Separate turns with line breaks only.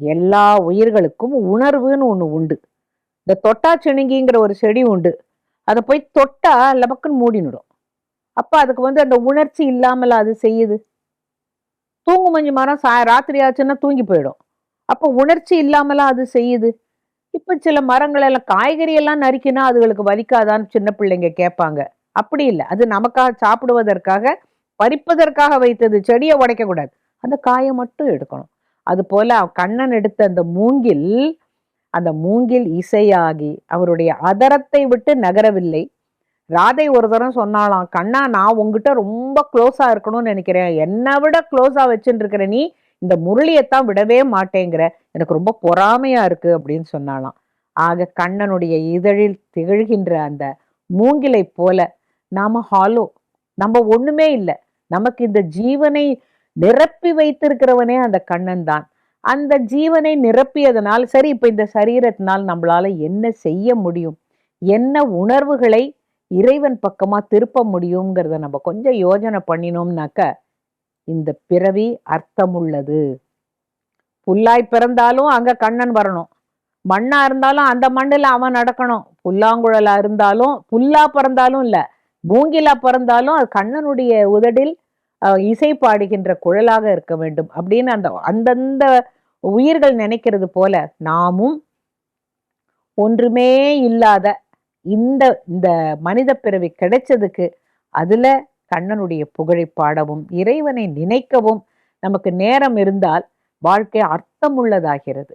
எல்லா உயிர்களுக்கும் உணர்வுன்னு ஒண்ணு உண்டு. இந்த தொட்டா தொட்டாச்சிணுங்கிங்கிற ஒரு செடி உண்டு. அதை போய் தொட்டா லபக்குன்னு மூடினுடும். அப்போ அதுக்கு வந்து அந்த உணர்ச்சி இல்லாமல் அது செய்யுது. தூங்கு மஞ்சு மரம் சா ராத்திரி ஆச்சுன்னா தூங்கி போயிடும். அப்போ உணர்ச்சி இல்லாமலாம் அது செய்யுது. இப்ப சில மரங்கள் எல்லாம் காய்கறி எல்லாம் நறுக்கினா அதுகளுக்கு வலிக்காதான்னு சின்ன பிள்ளைங்க கேட்பாங்க. அப்படி இல்லை. அது நமக்காக சாப்பிடுவதற்காக பறிப்பதற்காக வைத்தது. செடியை உடைக்க கூடாது அந்த காயை மட்டும் எடுக்கணும். அதுபோல கண்ணன் எடுத்த அந்த மூங்கில் அந்த மூங்கில் இசையாகி அவருடைய அதரத்தை விட்டு நகரவில்லை. ராதை ஒரு தரம் சொன்னாலாம் கண்ணா நான் உங்ககிட்ட ரொம்ப க்ளோஸாக இருக்கணும்னு நினைக்கிறேன். என்னை விட க்ளோஸாக வச்சுட்டு இருக்கிற நீ இந்த முரளியைத்தான் விடவே மாட்டேங்கிற. எனக்கு ரொம்ப பொறாமையாக இருக்குது அப்படின்னு சொன்னாலாம் ஆக கண்ணனுடைய இதழில் திகழ்கின்ற அந்த மூங்கிலை போல நாம் ஹாலோ நம்ம ஒன்றுமே இல்லை. நமக்கு இந்த ஜீவனை நிரப்பி வைத்திருக்கிறவனே அந்த கண்ணன் தான். அந்த ஜீவனை நிரப்பியதனால் சரி இப்ப இந்த சரீரத்தினால் நம்மளால என்ன செய்ய முடியும்? என்ன உணர்வுகளை இறைவன் பக்கமா திருப்ப முடியுங்கிறத நம்ம கொஞ்சம் யோஜனை பண்ணினோம்னாக்க இந்த பிறவி அர்த்தமுள்ளது. புல்லாய் பிறந்தாலும் அங்க கண்ணன் வரணும். மண்ணா இருந்தாலும் அந்த மண்ணுல அவன் நடக்கணும். புல்லாங்குழலா இருந்தாலும் புல்லா பிறந்தாலும் இல்ல. மூங்கிலா பிறந்தாலும் அது கண்ணனுடைய உதடில் இசை பாடுகின்ற குழலாக இருக்க வேண்டும் அப்படின்னு அந்த அந்தந்த உயிர்கள் நினைக்கிறது போல நாமும் ஒன்றுமே இல்லாத இந்த இந்த மனித பிறவி கிடைச்சதுக்கு அதுல கண்ணனுடைய புகழை பாடவும் இறைவனை நினைக்கவும் நமக்கு நேரம் இருந்தால் வாழ்க்கை அர்த்தமுள்ளதாகிறது.